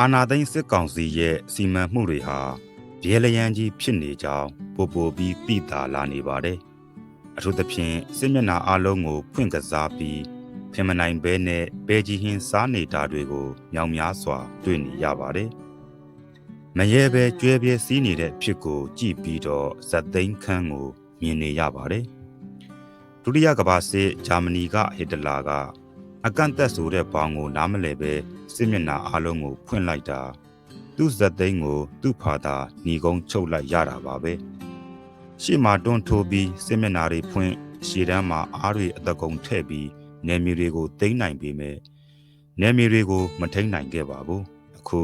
အာနာသိန်းစစ်ကောင်စီရဲ့စီမံမှုတွေဟာပြဲလျံကြီးဖြစ်နေကြောင်းပို့ပို့ပြီးသိတာလာနေပါတယ်။အထူးသဖြင့်စစ်မျက်နှာအလုံးကိုဖွင့်ကစားပြီးဖင်မနိုင်ဘဲနဲ့ဘဲကြီးဟင်းစားနေတာတွေကိုမြောင်များစွာတွေ့နေရပါတယ်။မရဲပဲကျွဲပြဲစီးနေတဲ့ဖြစ်ကိုကြည့်ပြီးတော့ဇက်သိန်းခန်းကိုမြင်နေရပါတယ်။ဒုတိယကမ္ဘာစစ်ဂျာမနီကဟစ်တလာက အကန့်အသတ်ဆိုတဲ့ဘောင်ကိုနားမလည်ပဲစစ်မျက်နှာအလုံးကိုဖွင့်လိုက်တာသူ့ဇက်သိန်းကို သူ့ဖာသာညီကုန်းချုပ်လိုက်ရတာပါပဲရှေ့မှာတွန်းထိုးပြီးစစ်မျက်နှာတွေဖွင့်ရှေ့တန်းမှာအားတွေအသက်ကုန်ထည့်ပြီးနယ်မြေတွေကိုသိမ်းနိုင်ပေမဲ့နယ်မြေတွေကိုမထိန်းနိုင်ခဲ့ပါဘူးအခု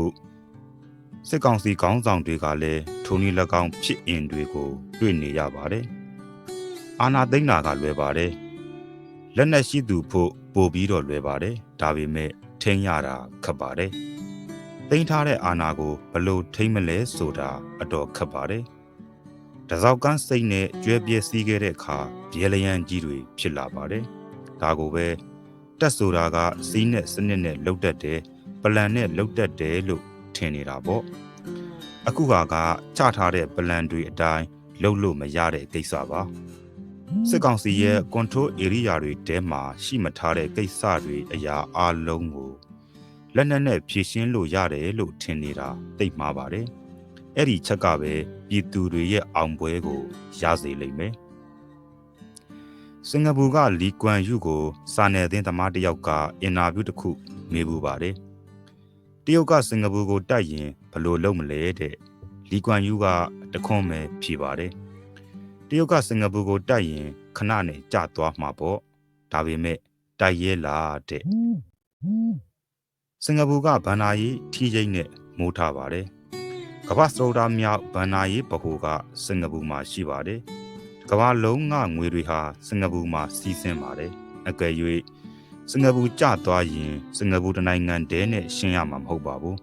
စစ်ကောင်စီခေါင်းဆောင်တွေကလည်းထိုနည်း၎င်းဖြစ်အင်တွေကို တွေ့နေရပါတယ်အာနာသိန်းနာကလွယ်ပါတယ် လက်နက်ရှိသူဖို့ပို့ပြီးတော့လွယ်ပါတယ်ဒါပေမဲ့ထိန်းရတာခက်ပါတယ်တိန်းထားတဲ့အာနာကိုဘလို့ထိန်းမလဲဆိုတာအတော်ခက်ပါတယ်တစောက်ကန်းစိတ်နဲ့ကျွဲပြဲစည်းခဲ့တဲ့အခါဘဲလျံကြီးတွေဖြစ်လာပါတယ်ဒါကိုပဲတက်ဆိုတာကစီးနဲ့စနစ်နဲ့လှုပ်တတ်တယ်ပလန်နဲ့လှုပ်တတ်တယ်လို့ထင်နေတာပေါ့အခုကကချထားတဲ့ပလန်တွေအတိုင်းလှုပ်လို့မရတဲ့ကိစ္စပါ စစ်ကောင်စီရဲ့ control area တွေတဲမှာရှိမထားတဲ့ကိစ္စတွေအရာအလုံးကိုလက်နက်နဲ့ဖြည့်ရှင်းလို့ရတယ်လို့ထင်နေတာသိမှားပါတယ်။အဲ့ဒီချက်ကပဲပြည်သူတွေရဲ့အောင်ပွဲကိုရစေလိမ့်မယ်။စင်ကာပူကလီကွမ်ယူကို စာနယ်သင်းသမားတစ်ယောက်ကအင်တာဗျူးတစ်ခုမေးပူပါတယ်။တရုတ်ကစင်ကာပူကိုတိုက်ရင်ဘယ်လိုလုပ်မလဲတဲ့။လီကွမ်ယူကတခွန်းပဲဖြေပါတယ်။ တရုတ်ကစင်ကာပူကိုတိုက်ရင်ခဏနဲ့ကျသွားမှာပေါ့ဒါပေမဲ့တိုက်ရဲလားတဲ့စင်ကာပူကဗန္နာရေးထီးချိတ်နဲ့မိုးထားပါတယ်ကမ္ဘာစရိုဒါမြောက်ဗန္နာရေးဗဟိုကစင်ကာပူမှာရှိပါတယ်ကမ္ဘာလုံးကငွေတွေဟာစင်ကာပူမှာစီးဆင်းပါတယ်အကယ်၍စင်ကာပူကျသွားရင်စင်ကာပူတနိုင်ငံတည်းနဲ့ရှင်းရမှာမဟုတ်ပါဘူး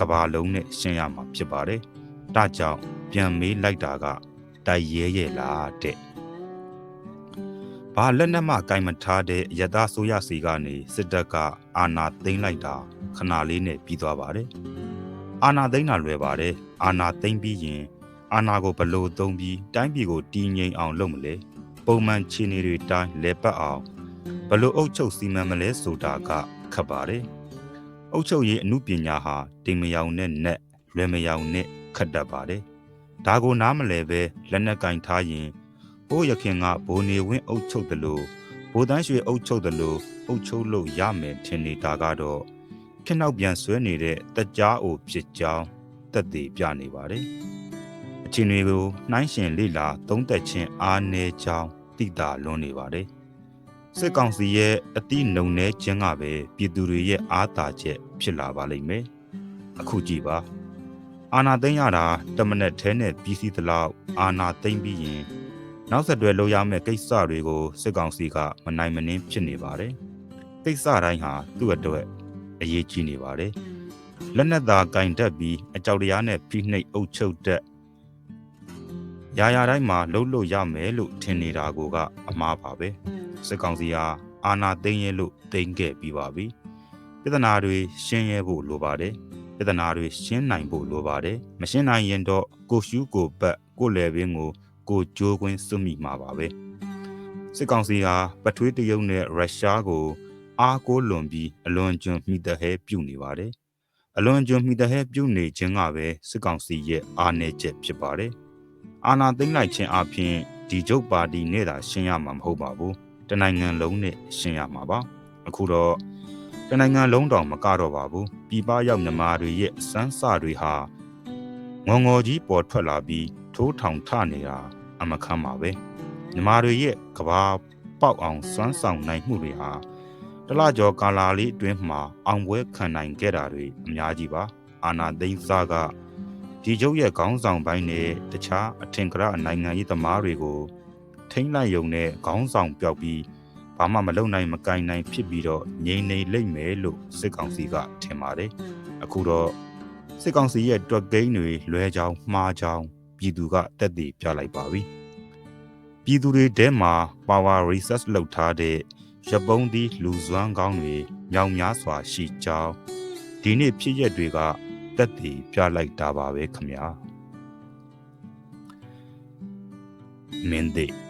ကမ္ဘာလုံးနဲ့ရှင်းရမှာဖြစ်ပါတယ်ဒါကြောင့်ပြန်မေးလိုက်တာက တိုက်ရဲရဲ့လားတဲ့ဘာလက်နက်မှကင်မထားတဲ့ရတဆိုရစီကနေစစ်တပ်ကအာဏာသိမ်းလိုက်တာခဏလေးနဲ့ပြီးသွားပါတယ်အာဏာသိမ်းတာလွယ်ပါတယ်အာဏာသိမ်းပြီးရင်အာဏာကိုဘလို့သုံးပြီးတိုင်းပြည်ကိုတည်ငြိမ်အောင်လုပ်မလဲပုံမှန်ခြေနေတွေတိုင်းလဲပတ်အောင်ဘလို့အုပ်ချုပ်စီမံမလဲဆိုတာကခက်ပါတယ်အုပ်ချုပ်ရေးအမှုပညာဟာတင်မယောင်နဲ့နဲ့လွယ်မယောင်နဲ့ခက်တတ်ပါတယ် ဒါကိုနားမလဲပဲလက်နက်ကင်ထားရင်ဘိုးရခင်ကဘိုးနေဝင်းအုပ်ချုပ်တယ်လို့ဘိုးတန်းရွှေအုပ်ချုပ်တယ်လို့အုပ်ချုပ်လို့ရမယ်ထင်နေတာကတော့ဖြစ်နောက်ပြန်ဆွဲနေတဲ့တက်ကြားအိုဖြစ်ကြောင်းတက်သေးပြနေပါတယ်အချင်းတွေကိုနှိုင်းရှင်လေလာသုံးသက်ခြင်းအားနည်းကြောင်းသိတာလွန်နေပါတယ်စစ်ကောင်စီရဲ့အတိနှုံနေခြင်းကပဲပြည်သူတွေရဲ့အားသာချက်ဖြစ်လာပါလိမ့်မယ်အခုကြည့်ပါ အာနာသိမ့်ရတာတမနက်ထဲနဲ့ပြီးစီးသလောက်အာနာသိမ့်ပြီးရင်နောက်ဆက်တွဲလုပ်ရမယ့်ကိစ္စတွေကိုစစ်ကောင်စီကမနိုင်မနှင်းဖြစ်နေပါတယ်။ကိစ္စတိုင်းဟာသူ့အတွက်အရေးကြီးနေပါတယ်။လက်နက်သာကင်တက်ပြီးအကြောက်တရားနဲ့ဖိနှိပ်အုပ်ချုပ်တဲ့ရာရာတိုင်းမှာလှုပ်လို့ရမယ်လို့ထင်နေတာကိုကအမှားပါပဲ။စစ်ကောင်စီဟာအာဏာသိမ်းရဲလို့သိမ်းခဲ့ပြီးပါပြီ။ပြဿနာတွေရှင်းရဲဖို့လိုပါတယ်။ ပြဿနာတွေရှင်းနိုင်ဖို့လိုပါတယ်မရှင်းနိုင်ရင်တော့ကိုရှူးကိုပတ်ကိုလေပင်ကိုကိုကြိုးကွင်းစွမိမှာပါပဲစစ်ကောင်စီဟာပထွေးတရုတ်နဲ့ရုရှားကို အားကိုးလွန်ပြီးအလွန်ကျွံမိတဟဲပြုတ်နေပါတယ်အလွန်ကျွံမိတဟဲပြုတ်နေခြင်းကပဲစစ်ကောင်စီရဲ့အားနည်းချက်ဖြစ်ပါတယ်အာဏာသိမ်းလိုက်ခြင်းအပြင်ဒီကျုပ်ပါတီနဲ့သာရှင်းရမှာမဟုတ်ပါဘူးတနိုင်ငံလုံးနဲ့ရှင်းရမှာပါအခုတော့ တနိုင်ငံလုံးတောင်မကတော့ပါဘူးပြည်ပရောက်မြန်မာတွေရဲ့စမ်းစတွေဟာငေါငေါကြီးပေါ်ထွက်လာပြီးထိုးထောင်ထနေတာအမခမ်းပါပဲမြန်မာတွေရဲ့ကဘာပေါက်အောင်စွမ်းဆောင်နိုင်မှုတွေဟာတလကျော်ကာလာလေးအတွင်းမှာအောင်ပွဲခံနိုင်ခဲ့တာတွေအများကြီးပါ အာနာသိန်းစားကဒီကျုပ်ရဲ့ခေါင်းဆောင်ပိုင်းနဲ့တခြားအထင်ကရနိုင်ငံရေးသမားတွေကိုထိမ့်လိုက်ယုံတဲ့ခေါင်းဆောင်ပြောက်ပြီး ဘာမှမလုပ်နိုင်မကင်နိုင်ဖြစ်ပြီးတော့ငြိမ်နေလိမ့်မယ်လို့စစ်ကောင်စီကထင်ပါတယ်အခုတော့စစ်ကောင်စီရဲ့တွက်ကိန်းတွေလွဲချောင်းမှားချောင်းပြည်သူကတက်တည်ပြလိုက်ပါပြီပြည်သူတွေထဲမှာ power research လုပ်ထားတဲ့ရပုံးသီးလူစွမ်းကောင်းတွေမြောင်များစွာရှိကြောင်းဒီနေ့ဖြစ်ရက်တွေကတက်တည်ပြလိုက်တာပါပဲခမညာမင်းသေး